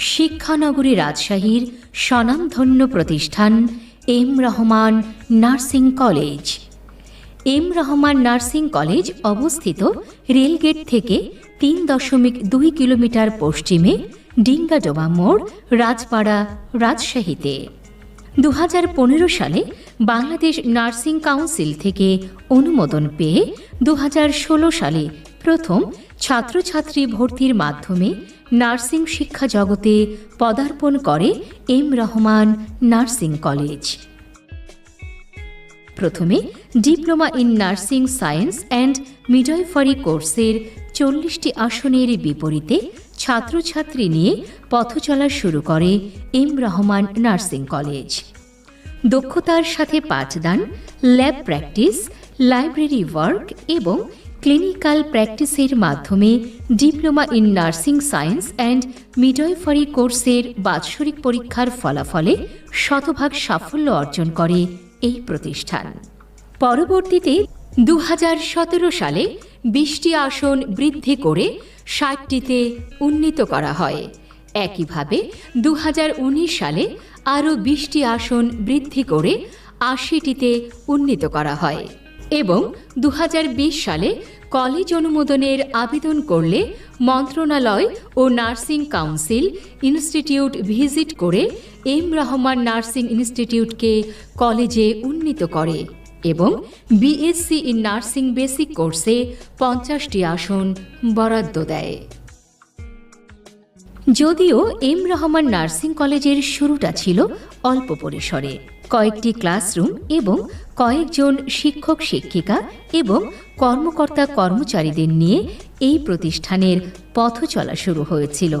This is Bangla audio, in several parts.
শিক্ষানগরী রাজশাহীর স্বনামধন্য প্রতিষ্ঠান M Rahman nursing college. M Rahman nursing college অবস্থিত রেলগেট থেকে তিন দশমিক দুই কিলোমিটার পশ্চিমে ডিঙ্গাডোবা মোড়, রাজপাড়া, রাজশাহীতে। দু হাজার পনেরো সালে বাংলাদেশ নার্সিং কাউন্সিল থেকে অনুমোদন পেয়ে দু হাজার ষোলো সালে প্রথম ছাত্রছাত্রী ভর্তির মাধ্যমে নার্সিং শিক্ষা জগতে পদার্পণ করে এম রহমান নার্সিং কলেজ। প্রথমে diploma in nursing science and midwifery কোর্সের চল্লিশটি আসনের বিপরীতে ছাত্রছাত্রী নিয়ে পথ চলা শুরু করে এম রহমান নার্সিং কলেজ। দক্ষতার সাথে পাঠদান, ল্যাব প্র্যাকটিস, লাইব্রেরি ওয়ার্ক এবং ক্লিনিক্যাল প্র্যাকটিসের মাধ্যমে diploma in nursing science and midwifery কোর্সের বাৎসরিক পরীক্ষার ফলাফলে শতভাগ সাফল্য অর্জন করে এই প্রতিষ্ঠান। পরবর্তীতে দু হাজার সতেরো সালে বিশটি আসন বৃদ্ধি করে ষাটটিতে উন্নীত করা হয়। একইভাবে দু হাজার উনিশ সালে আরও বিশটি আসন বৃদ্ধি করে আশিটিতে উন্নীত করা হয় এবং দু হাজার বিশ সালে কলেজ অনুমোদনের আবেদন করলে মন্ত্রণালয় ও নার্সিং কাউন্সিল ইনস্টিটিউট ভিজিট করে এম রহমান নার্সিং ইনস্টিটিউটকে কলেজে উন্নীত করে এবং বিএসসি ইন নার্সিং বেসিক কোর্সে পঞ্চাশটি আসন বরাদ্দ দেয়। যদিও এম রহমান নার্সিং কলেজের শুরুটা ছিল অল্প পরিসরে। কয়েকটি ক্লাসরুম এবং কয়েকজন শিক্ষক, শিক্ষিকা এবং কর্মকর্তা, কর্মচারীদের নিয়ে এই প্রতিষ্ঠানের পথ চলা শুরু হয়েছিল।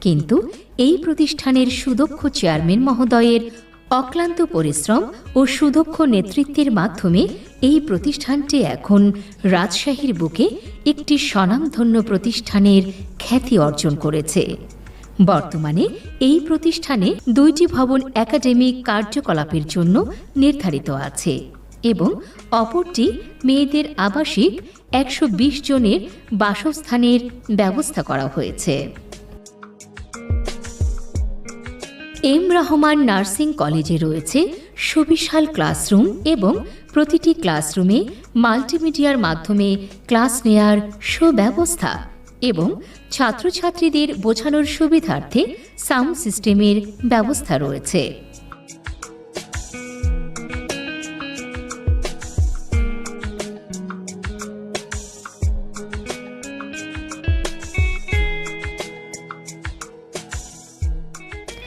কিন্তু এই প্রতিষ্ঠানের সুদক্ষ চেয়ারম্যান মহোদয়ের অক্লান্ত পরিশ্রম ও সুদক্ষ নেতৃত্বের মাধ্যমে এই প্রতিষ্ঠানটি এখন রাজশাহীর বুকে একটি স্বনামধন্য প্রতিষ্ঠানের খ্যাতি অর্জন করেছে। বর্তমানে এই প্রতিষ্ঠানে দুইটি ভবন একাডেমিক কার্যকলাপের জন্য নির্ধারিত আছে এবং অপরটি মেয়েদের আবাসিক একশো বিশ জনের বাসস্থানের ব্যবস্থা করা হয়েছে। এম রহমান নার্সিং কলেজে রয়েছে সুবিশাল ক্লাসরুম এবং প্রতিটি ক্লাসরুমে মাল্টিমিডিয়ার মাধ্যমে ক্লাস নেয়ার সুব্যবস্থা। এবং ছাত্রছাত্রীদের বোঝানোর সুবিধার্থে সাউন্ড সিস্টেমের ব্যবস্থা রয়েছে।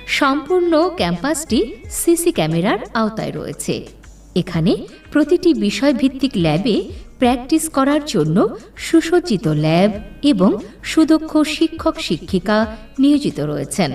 সম্পূর্ণ ক্যাম্পাসটি সিসি ক্যামেরার আওতায় রয়েছে। এখানে প্রতিটি বিষয়ভিত্তিক ল্যাবে প্র্যাকটিস করার জন্য সুসজ্জিত ল্যাব এবং সুদক্ষ শিক্ষক শিক্ষিকা নিয়োজিত রয়েছেন।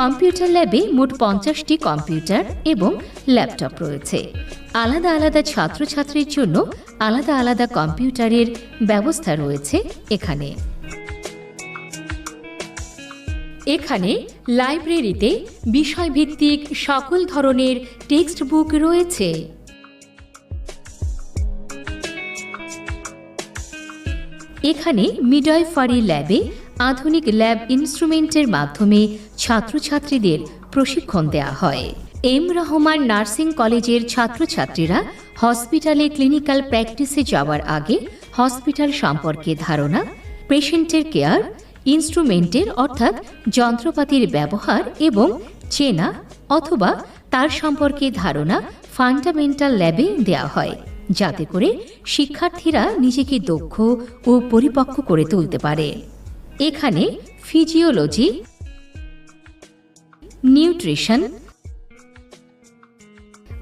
কম্পিউটার ল্যাবে মোট পঞ্চাশটি কম্পিউটার এবং ল্যাপটপ রয়েছে। আলাদা আলাদা ছাত্রছাত্রীর জন্য আলাদা আলাদা কম্পিউটারের ব্যবস্থা রয়েছে এখানে। এখানে লাইব্রেরিতে বিষয়ভিত্তিক সকল ধরনের টেক্সট বুক রয়েছে। এখানে মিডওয়াইফারি ল্যাবে আধুনিক ল্যাব ইনস্ট্রুমেন্টের মাধ্যমে ছাত্রছাত্রীদের প্রশিক্ষণ দেওয়া হয়। এম রহমান নার্সিং কলেজের ছাত্রছাত্রীরা হসপিটালে ক্লিনিক্যাল প্র্যাকটিসে যাওয়ার আগে হসপিটাল সম্পর্কে ধারণা, পেশেন্টের কেয়ার, ইনস্ট্রুমেন্টের অর্থাৎ যন্ত্রপাতির ব্যবহার এবং চেনা অথবা তার সম্পর্কে ধারণা ফান্ডামেন্টাল ল্যাবে দেওয়া হয়, যাতে করে শিক্ষার্থীরা নিজেকে দক্ষ ও পরিপক্ক করে তুলতে পারে। এখানে ফিজিওলজি নিউট্রিশন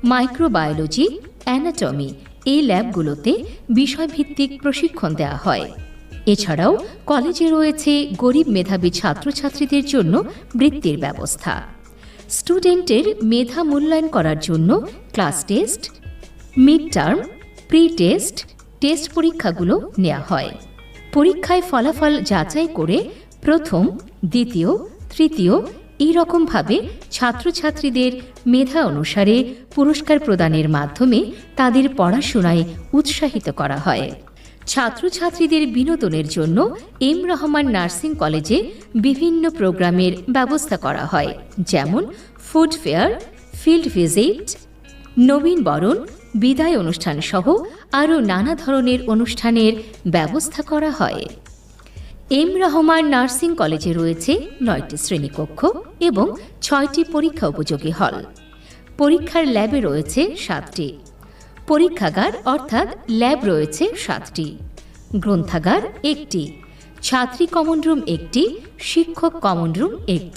মাইক্রোবায়োলজি অ্যানাটমি এই ল্যাবগুলোতে বিষয়ভিত্তিক প্রশিক্ষণ দেওয়া হয়। এছাড়াও কলেজে রয়েছে গরিব মেধাবী ছাত্রছাত্রীদের জন্য বৃত্তির ব্যবস্থা। স্টুডেন্টের মেধা মূল্যায়ন করার জন্য class test mid term pre test test পরীক্ষাগুলো নেওয়া হয়। পরীক্ষায় ফলাফল যাচাই করে প্রথম, দ্বিতীয়, তৃতীয় এই ছাত্রছাত্রীদের মেধা অনুসারে পুরস্কার প্রদানের মাধ্যমে তাদের পড়াশোনায় উৎসাহিত করা হয়। ছাত্রছাত্রীদের বিনোদনের জন্য এম রহমান নার্সিং কলেজে বিভিন্ন প্রোগ্রামের ব্যবস্থা করা হয়, যেমন ফুড ফেয়ার, ফিল্ড ভিজিট, নবীন বরণ, বিদায় অনুষ্ঠান সহ আরও নানা ধরনের অনুষ্ঠানের ব্যবস্থা করা হয়। এম রহমান নার্সিং কলেজে রয়েছে নয়টি শ্রেণীকক্ষ এবং ছয়টি পরীক্ষা উপযোগী হল। পরীক্ষার ল্যাবে রয়েছে সাতটি। পরীক্ষাগার অর্থাৎ ল্যাব রয়েছে সাতটি। গ্রন্থাগার একটি। ছাত্রী কমন রুম একটি। শিক্ষক কমন রুম একটি।